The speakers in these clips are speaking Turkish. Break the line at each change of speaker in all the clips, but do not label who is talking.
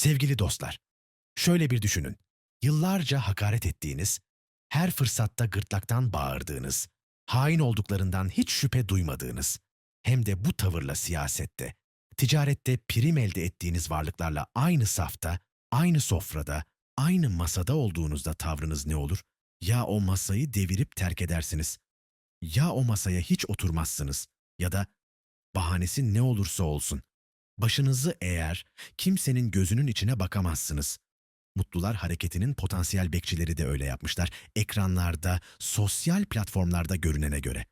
Sevgili dostlar, şöyle bir düşünün. Yıllarca hakaret ettiğiniz, her fırsatta gırtlaktan bağırdığınız, hain olduklarından hiç şüphe duymadığınız, hem de bu tavırla siyasette, ticarette prim elde ettiğiniz varlıklarla aynı safta, aynı sofrada, aynı masada olduğunuzda tavrınız ne olur? Ya o masayı devirip terk edersiniz, ya o masaya hiç oturmazsınız ya da bahanesi ne olursa olsun, başınızı eğer kimsenin gözünün içine bakamazsınız. Mutlular Hareketi'nin potansiyel bekçileri de öyle yapmışlar. Ekranlarda, sosyal platformlarda görünene göre.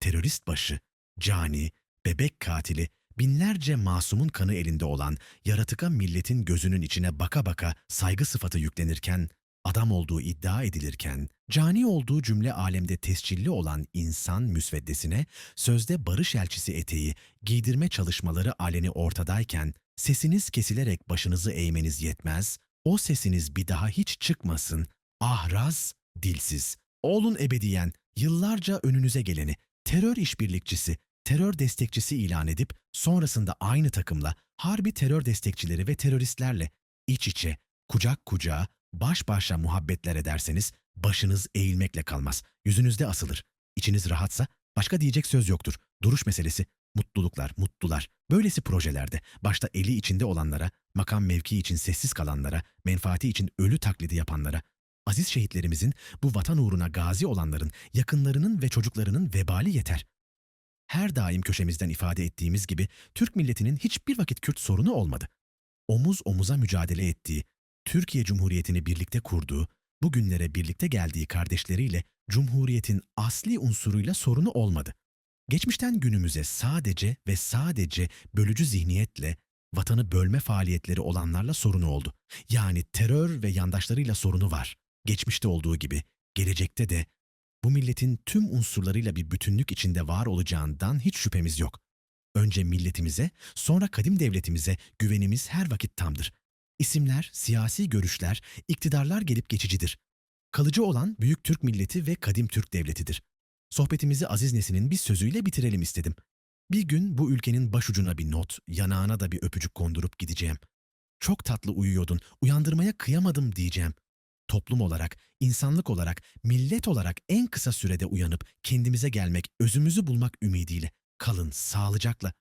Terörist başı, cani, bebek katili, binlerce masumun kanı elinde olan yaratıka milletin gözünün içine baka baka saygı sıfatı yüklenirken, adam olduğu iddia edilirken, cani olduğu cümle alemde tescilli olan insan müsveddesine sözde barış elçisi eteği giydirme çalışmaları aleni ortadayken sesiniz kesilerek başınızı eğmeniz yetmez, o sesiniz bir daha hiç çıkmasın, ahraz, dilsiz. Oğlun ebediyen yıllarca önünüze geleni, terör işbirlikçisi, terör destekçisi ilan edip sonrasında aynı takımla harbi terör destekçileri ve teröristlerle iç içe, kucak kucağa, baş başa muhabbetler ederseniz başınız eğilmekle kalmaz, yüzünüzde asılır. İçiniz rahatsa başka diyecek söz yoktur. Duruş meselesi, mutluluklar, mutlular. Böylesi projelerde başta eli içinde olanlara, makam mevki için sessiz kalanlara, menfaati için ölü taklidi yapanlara, aziz şehitlerimizin bu vatan uğruna gazi olanların, yakınlarının ve çocuklarının vebali yeter. Her daim köşemizden ifade ettiğimiz gibi Türk milletinin hiçbir vakit Kürt sorunu olmadı. Omuz omuza mücadele ettiği, Türkiye Cumhuriyeti'ni birlikte kurduğu, bugünlere birlikte geldiği kardeşleriyle Cumhuriyet'in asli unsuruyla sorunu olmadı. Geçmişten günümüze sadece ve sadece bölücü zihniyetle vatanı bölme faaliyetleri olanlarla sorunu oldu. Yani terör ve yandaşlarıyla sorunu var. Geçmişte olduğu gibi gelecekte de bu milletin tüm unsurlarıyla bir bütünlük içinde var olacağından hiç şüphemiz yok. Önce milletimize, sonra kadim devletimize güvenimiz her vakit tamdır. İsimler, siyasi görüşler, iktidarlar gelip geçicidir. Kalıcı olan büyük Türk milleti ve kadim Türk devletidir. Sohbetimizi Aziz Nesin'in bir sözüyle bitirelim istedim. Bir gün bu ülkenin başucuna bir not, yanağına da bir öpücük kondurup gideceğim. Çok tatlı uyuyordun, uyandırmaya kıyamadım diyeceğim. Toplum olarak, insanlık olarak, millet olarak en kısa sürede uyanıp kendimize gelmek, özümüzü bulmak ümidiyle. Kalın, sağlıcakla.